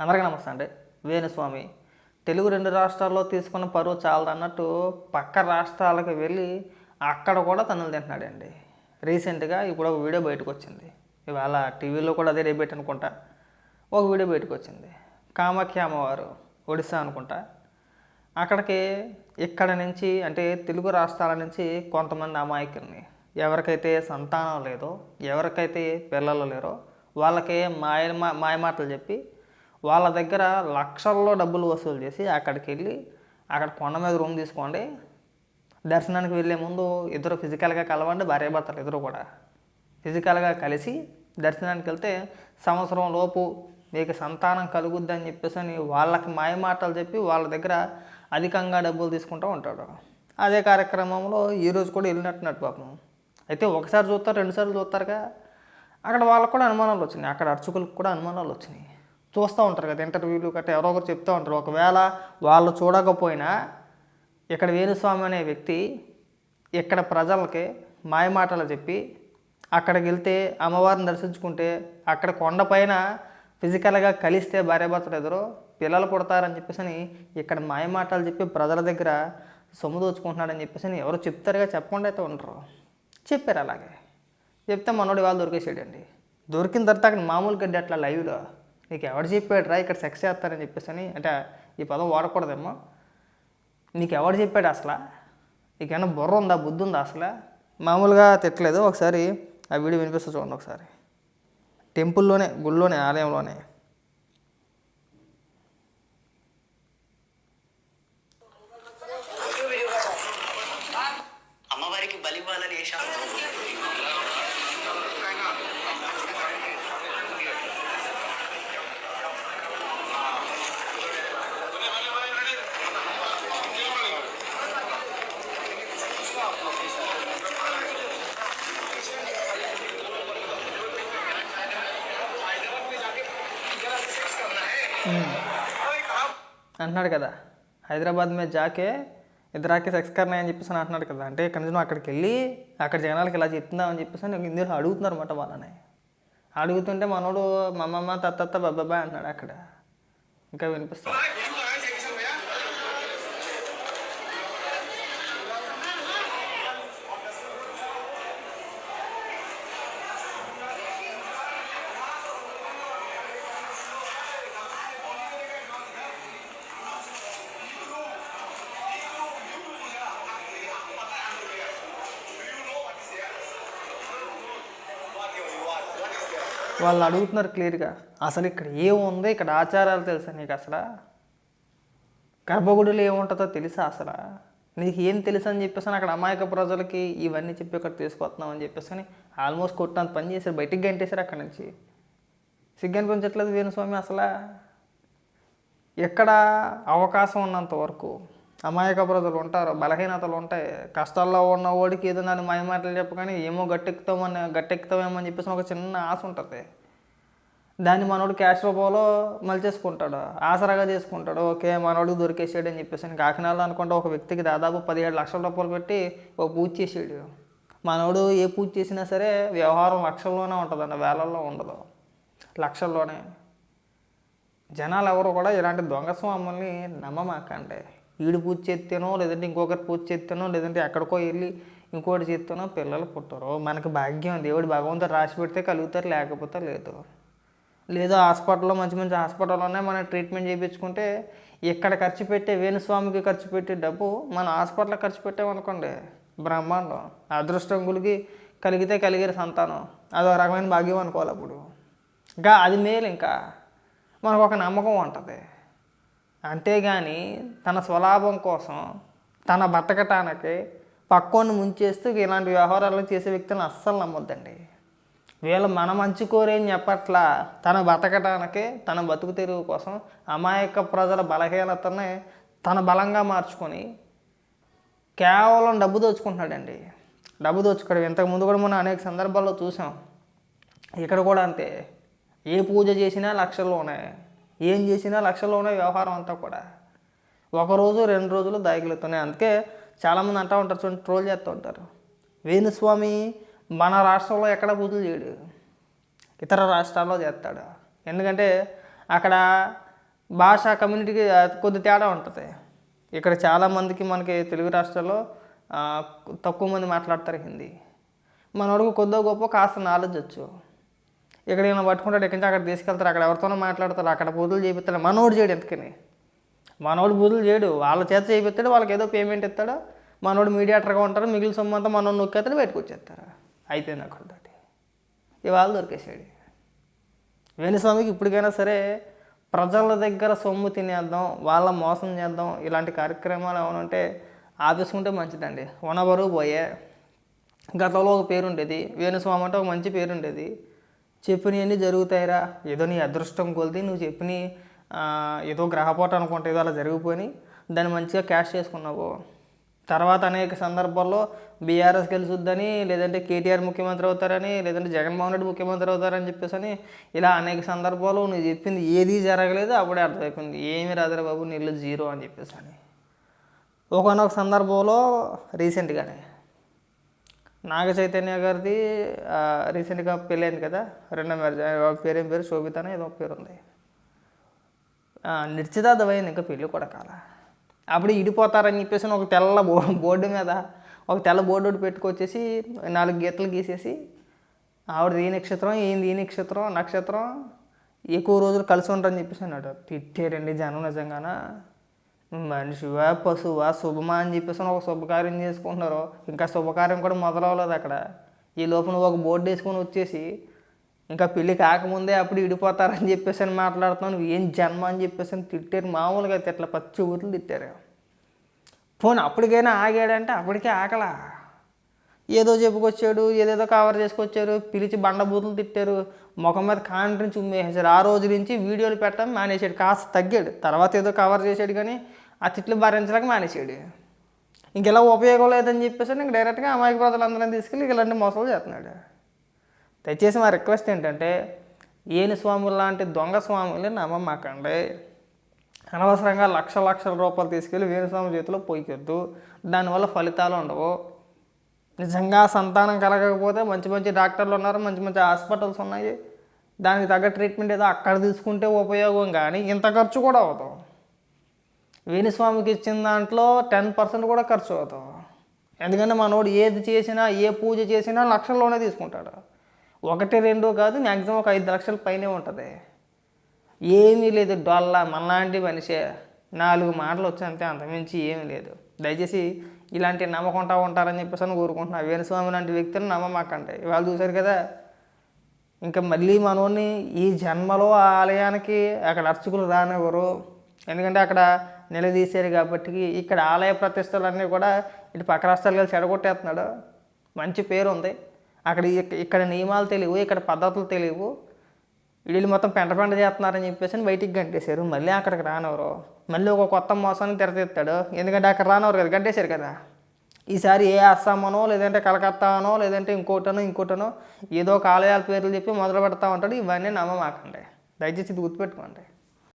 అందరికీ నమస్తే అండి. వేణుస్వామి. తెలుగు రెండు రాష్ట్రాల్లో తీసుకున్న పరువు చాలదు అన్నట్టు పక్క రాష్ట్రాలకు వెళ్ళి అక్కడ కూడా తనులు తింటున్నాడండి. రీసెంట్గా ఇప్పుడు ఒక వీడియో బయటకు వచ్చింది ఇవాళ టీవీలో కూడా అదే డిబేట్ అనుకుంటా ఒక వీడియో బయటకు వచ్చింది కామాఖ్య అమ్మవారు ఒడిశా అనుకుంటా. అక్కడికి ఇక్కడ నుంచి అంటే తెలుగు రాష్ట్రాల నుంచి కొంతమంది అమాయకుల్ని. ఎవరికైతే సంతానం లేదో ఎవరికైతే పిల్లలు లేరో వాళ్ళకి మాయ మా- మాటలు చెప్పి వాళ్ళ దగ్గర లక్షల్లో డబ్బులు వసూలు చేసి అక్కడికి వెళ్ళి అక్కడ కొండ మీద రూమ్ తీసుకోండి. దర్శనానికి వెళ్ళే ముందు ఇద్దరు ఫిజికల్గా కలవండి భార్యాభర్తలు ఇద్దరు కూడా. ఫిజికల్గా కలిసి దర్శనానికి వెళ్తే సంవత్సరం లోపు మీకు సంతానం కలుగుద్ది అని చెప్పేసి అని వాళ్ళకి మాయమాటలు చెప్పి వాళ్ళ దగ్గర అధికంగా డబ్బులు తీసుకుంటూ ఉంటాడు. అదే కార్యక్రమంలో ఈరోజు కూడా వెళ్ళినట్టున్నట్టు పాపం. అయితే ఒకసారి చూస్తారు రెండుసార్లు చూస్తారుగా. అక్కడ వాళ్ళకు కూడా అనుమానాలు వచ్చినాయి. అక్కడ అర్చకులకు కూడా అనుమానాలు వచ్చినాయి. చూస్తూ ఉంటారు కదా ఇంటర్వ్యూలు గట్రా ఎవరో ఒకరు చెప్తూ ఉంటారు. ఒకవేళ వాళ్ళు చూడకపోయినా ఇక్కడ వేణుస్వామి అనే వ్యక్తి ఇక్కడ ప్రజలకి మాయమాటలు చెప్పి అక్కడికి వెళ్తే అమ్మవారిని దర్శించుకుంటే అక్కడ కొండపైన ఫిజికల్గా కలిస్తే భార్యాభర్తలు ఎదురు పిల్లలు పుడతారని చెప్పేసి అని ఇక్కడ మాయమాటలు చెప్పి ప్రజల దగ్గర సొమ్ము దోచుకుంటున్నాడని చెప్పేసి అని ఎవరు చెప్తారుగా చెప్పకుండా అయితే ఉండరు. చెప్పారు అలాగే. చెప్తే మనోడు వాళ్ళు దొరికేసాడండి. దొరికిన తర్వాత అక్కడ మామూలు గడ్డి అట్లా లైవ్లో నీకు ఎవడు చెప్పాడు రా ఇక్కడ సెక్స్ చేస్తారని చెప్పేసి అని అంటే ఈ పదం వాడకూడదేమో నీకు ఎవడు చెప్పాడు అసలు? నీకేమైనా బుర్ర ఉందా బుద్ధి ఉందా అసలు? మామూలుగా తిట్టలేదు. ఒకసారి ఆ వీడియో వినిపిస్తా చూడండి ఒకసారి. టెంపుల్లోనే గుళ్ళోనే ఆలయంలోనే. అమ్మవారికి బలి ఇవ్వాలని ఏ అంటున్నాడు కదా. హైదరాబాద్ మీద జాకే ఇద్దరాకే సెక్స్ కర్నా అని చెప్పేసి అని అంటున్నాడు కదా. అంటే కనీసం అక్కడికి వెళ్ళి అక్కడ జనాలకి ఇలా చెప్తుందామని చెప్పేసి నేను ఇందులో అడుగుతున్నారు అనమాట వాళ్ళని. అడుగుతుంటే మనోడు మమ్మమ్మ తత్తత్త బాబాయ్ అంటున్నాడు అక్కడ. ఇంకా వినిపిస్తుంది. వాళ్ళు అడుగుతున్నారు క్లియర్గా. అసలు ఇక్కడ ఏముంది? ఇక్కడ ఆచారాలు తెలుసా నీకు అసలు? గర్భగుడిలో ఏముంటుందో తెలుసా అసలు? నీకు ఏం తెలుసు అని చెప్పేసి అక్కడ అమాయక ప్రజలకి ఇవన్నీ చెప్పి ఇక్కడ తీసుకొస్తున్నాం అని చెప్పేసి అని ఆల్మోస్ట్ కొట్టినంత పని చేశారు. బయటికి గంటేశారు అక్కడ నుంచి. సిగ్గు అనిపించట్లేదు వేణుస్వామి అసలు? ఎక్కడ అవకాశం ఉన్నంత వరకు. అమాయక ప్రజలు ఉంటారు బలహీనతలు ఉంటాయి. కష్టాల్లో ఉన్న వాడికి ఏదైనా నన్ను మాయమాటలు చెప్పగానే ఏమో గట్టెక్కుతామని గట్టెక్కుతామేమని చెప్పేసి ఒక చిన్న ఆశ ఉంటుంది. దాన్ని మనోడు క్యాష్ రూపంలో మలిచేసుకుంటాడు ఆసరాగా చేసుకుంటాడు. ఓకే మనోడికి దొరికేసాడు అని చెప్పేసి అని కాకినాడలో అనుకుంటే ఒక వ్యక్తికి దాదాపు పదిహేడు లక్షల రూపాయలు పెట్టి ఒక పూజ చేసాడు. మనోడు ఏ పూజ చేసినా సరే వ్యవహారం లక్షల్లోనే ఉంటుందండి వేలల్లో ఉండదు. లక్షల్లోనే. జనాలు ఎవరు కూడా ఇలాంటి దొంగ స్వాముల్ని నమ్మమాకండి. ఈడు పూజ చేస్తేనో లేదంటే ఇంకొకరు పూజ చేస్తేనో లేదంటే ఎక్కడికో వెళ్ళి ఇంకోటి చేస్తేనో పిల్లలు పుట్టరు. మనకి భాగ్యం దేవుడు భగవంతుడు రాసి పెడితే కలుగుతారు లేకపోతే లేదు. లేదు హాస్పిటల్లో మంచి మంచి హాస్పిటల్లోనే మనం ట్రీట్మెంట్ చేయించుకుంటే ఇక్కడ ఖర్చు పెట్టే వేణుస్వామికి ఖర్చు పెట్టే డబ్బు మన హాస్పిటల్లో ఖర్చు పెట్టామనుకోండి బ్రహ్మాండం. అదృష్టంగులకి కలిగితే కలిగిన సంతానం. అదో రకమైన భాగ్యం అనుకోవాలి అప్పుడు. ఇంకా అది మేలు ఇంకా. మనకు ఒక నమ్మకం ఉంటుంది. అంతేగాని తన స్వలాభం కోసం తన బతకటానికి పక్కోని ముంచేస్తూ ఇలాంటి వ్యవహారాలు చేసే వ్యక్తులను అస్సలు నమ్మొద్దండి. వీళ్ళు మన మంచి అని చెప్పట్లా తన బతకటానికి తన బతుకు తెరువు కోసం అమాయక ప్రజల బలహీనతనే తన బలంగా మార్చుకొని కేవలం డబ్బు దోచుకుంటున్నాడండి. డబ్బు దోచుకోవడం ఇంతకుముందు కూడా మనం అనేక సందర్భాల్లో చూసాం. ఇక్కడ కూడా అంతే. ఏ పూజ చేసినా లక్షల్లోనే ఏం చేసినా లక్షల్లోనే వ్యవహారం అంతా కూడా. ఒక రోజు రెండు రోజులు దాయగలుగుతున్నాయి అందుకే చాలామంది అంటూ ఉంటారు చూడండి ట్రోల్ చేస్తూ ఉంటారు. వేణుస్వామి మన రాష్ట్రంలో ఎక్కడ పూజలు చేయడు? ఇతర రాష్ట్రాల్లో చేస్తాడు. ఎందుకంటే అక్కడ భాష కమ్యూనిటీకి కొద్ది తేడా ఉంటుంది. ఇక్కడ చాలామందికి మనకి తెలుగు రాష్ట్రాల్లో తక్కువ మంది మాట్లాడతారు హిందీ. మనోడికి కొద్దో గొప్ప కాస్త నాలెడ్జ్ వచ్చు. ఇక్కడ ఏమైనా పట్టుకుంటాడు ఎక్కడి నుంచి అక్కడ తీసుకెళ్తారు అక్కడ ఎవరితోనో మాట్లాడతారు అక్కడ పూజలు చేపిస్తాడు మనోడు చేయడు ఎందుకని? మనోడు పూజలు చేయడు వాళ్ళ చేత చేపిస్తాడు వాళ్ళకి ఏదో పేమెంట్ ఇస్తాడు మనోడు మీడియేటర్గా ఉంటారు మిగిలిన సొమ్ము అంతా మనోడు నొక్కేస్తాడు బయటకు వచ్చేస్తారు అయిపోయింది అక్కడ ఇవాళ దొరికేసాడు వేణుస్వామికి ఇప్పటికైనా సరే ప్రజల దగ్గర సొమ్ము తినేద్దాం వాళ్ళ మోసం చేద్దాం ఇలాంటి కార్యక్రమాలు ఏమైనా ఉంటే ఆపేసుకుంటే మంచిదండి. వనబరువు పోయే. గతంలో ఒక పేరు ఉండేది వేణుస్వామి అంటే ఒక మంచి పేరు ఉండేది. చెప్పినవన్నీ జరుగుతాయిరా. ఏదో నీ అదృష్టం కొలిది నువ్వు చెప్పిన ఏదో గ్రహపోట అనుకుంటే ఏదో అలా జరిగిపోయి దాన్ని మంచిగా క్యాష్ చేసుకున్నావు. తర్వాత అనేక సందర్భాల్లో బీఆర్ఎస్ గెలుచుద్దని లేదంటే కేటీఆర్ ముఖ్యమంత్రి అవుతారని లేదంటే జగన్మోహన్ రెడ్డి ముఖ్యమంత్రి అవుతారని చెప్పేసి అని ఇలా అనేక సందర్భాల్లో నువ్వు చెప్పింది ఏది జరగలేదు అప్పుడే అర్థమైపోయింది. ఏమి రాదురా బాబు నీళ్ళు జీరో అని చెప్పేసి అని ఒకనొక సందర్భంలో రీసెంట్గానే నాగ చైతన్య గారిది రీసెంట్గా పెళ్ళైంది కదా రెండో మ్యారేజ్ పేరేం పేరు? శోభిత ఏదో ఒక పేరు ఉంది. ఆ, ఇంకా పెళ్ళి కూడా కాల. అప్పుడు ఇడిపోతారని చెప్పేసి ఒక తెల్ల బో బోర్డు మీద ఒక తెల్ల బోర్డు ఒకటి పెట్టుకొచ్చేసి నాలుగు గీతలు గీసేసి ఆవిడది ఈ నక్షత్రం ఏంది ఈ నక్షత్రం నక్షత్రం ఎక్కువ రోజులు కలిసి ఉంటారని చెప్పేసి అన్నాడు. తిట్టారండి జనం నిజంగానా? మనిషివా పశువా శుభమా అని చెప్పేసి ఒక శుభకార్యం చేసుకుంటున్నారు. ఇంకా శుభకార్యం కూడా మొదలవలేదు అక్కడ. ఈ లోపల ఒక బోర్డు వేసుకొని వచ్చేసి ఇంకా పెళ్ళి కాకముందే అప్పుడు ఇడిపోతారని చెప్పేసి అని మాట్లాడుతున్నాను ఏం జన్మ అని చెప్పేసి అని తిట్టారు. మామూలుగా తిట్ల పచ్చి ఊతులు తిట్టారు. ఫోన్ అప్పటికైనా ఆగాడంటే అప్పటికే ఆకలా. ఏదో చెప్పుకొచ్చాడు ఏదేదో కవర్ చేసుకొచ్చారు పిలిచి బండబూతులు తిట్టారు ముఖం మీద కాంట్రించి ఉమ్మేసారు ఆ రోజు నుంచి వీడియోలు పెట్టడం మానేసాడు కాస్త తగ్గాడు. తర్వాత ఏదో కవర్ చేశాడు కానీ ఆ తిట్లు భరించలేక మానేసాడు. ఇంకెలా ఉపయోగం లేదని చెప్పేసి ఇంక డైరెక్ట్గా అమాయక ప్రజలందరినీ తీసుకెళ్ళి ఇలాంటి మోసాలు చేస్తున్నాడు. దయచేసి మా రిక్వెస్ట్ ఏంటంటే ఏని స్వాములు లాంటి దొంగ స్వాములు నమ్మమాకండి. అనవసరంగా లక్ష లక్షల రూపాయలు తీసుకెళ్ళి వేణుస్వామి చేతిలో పోయికొద్దు. దానివల్ల ఫలితాలు ఉండవు. నిజంగా సంతానం కలగకపోతే మంచి మంచి డాక్టర్లు ఉన్నారు మంచి మంచి హాస్పిటల్స్ ఉన్నాయి. దానికి తగ్గ ట్రీట్మెంట్ ఏదో అక్కడ తీసుకుంటే ఉపయోగం కానీ ఇంత ఖర్చు కూడా అవుతాం వేణుస్వామికి ఇచ్చిన దాంట్లో టెన్ పర్సెంట్ కూడా ఖర్చు అవుతాం. ఎందుకంటే మనోడు ఏది చేసినా ఏ పూజ చేసినా లక్షల్లోనే తీసుకుంటాడు. ఒకటి రెండు కాదు మ్యాక్సిమం ఒక ఐదు లక్షల పైనే ఉంటుంది. ఏమీ లేదు డొల్ల మనలాంటి మనిషే. నాలుగు మాటలు వచ్చి అంతమించి ఏమీ లేదు. దయచేసి ఇలాంటి నమ్మకుంటా ఉంటారని చెప్పేసి అని కోరుకుంటున్నా. వేణుస్వామి లాంటి వ్యక్తులను నమ్మమాకండి. ఇవాళ చూశారు కదా ఇంకా మళ్ళీ మనోని ఈ జన్మలో ఆ ఆలయానికి అక్కడ అర్చకులు రానివ్వరు. ఎందుకంటే అక్కడ నిలదీశారు కాబట్టి ఇక్కడ ఆలయ ప్రతిష్టలన్నీ కూడా ఇటు పక్క రాష్ట్రాలు కలిసి చెడగొట్టేస్తున్నాడు మంచి పేరు ఉంది అక్కడ ఇక్కడ నియమాలు తెలియవు ఇక్కడ పద్ధతులు తెలియవు. వీళ్ళు మొత్తం పెంట పెంట చేస్తున్నారని చెప్పేసి బయటికి గంటేశారు. మళ్ళీ అక్కడికి రానివ్వరు. మళ్ళీ ఒక కొత్త మోసాన్ని తెరతెత్తాడు ఎందుకంటే అక్కడ రానివ్వరు కదా గంటేశారు కదా. ఈసారి ఏ అస్సామనో లేదంటే కలకత్తానో లేదంటే ఇంకోటనో ఇంకోటనో ఏదో ఒక ఆలయాల పేర్లు చెప్పి మొదలు పెడతా ఉంటాడు. ఇవన్నీ నమ్మమాకండి. దయచేసి ఇది గుర్తుపెట్టుకోండి.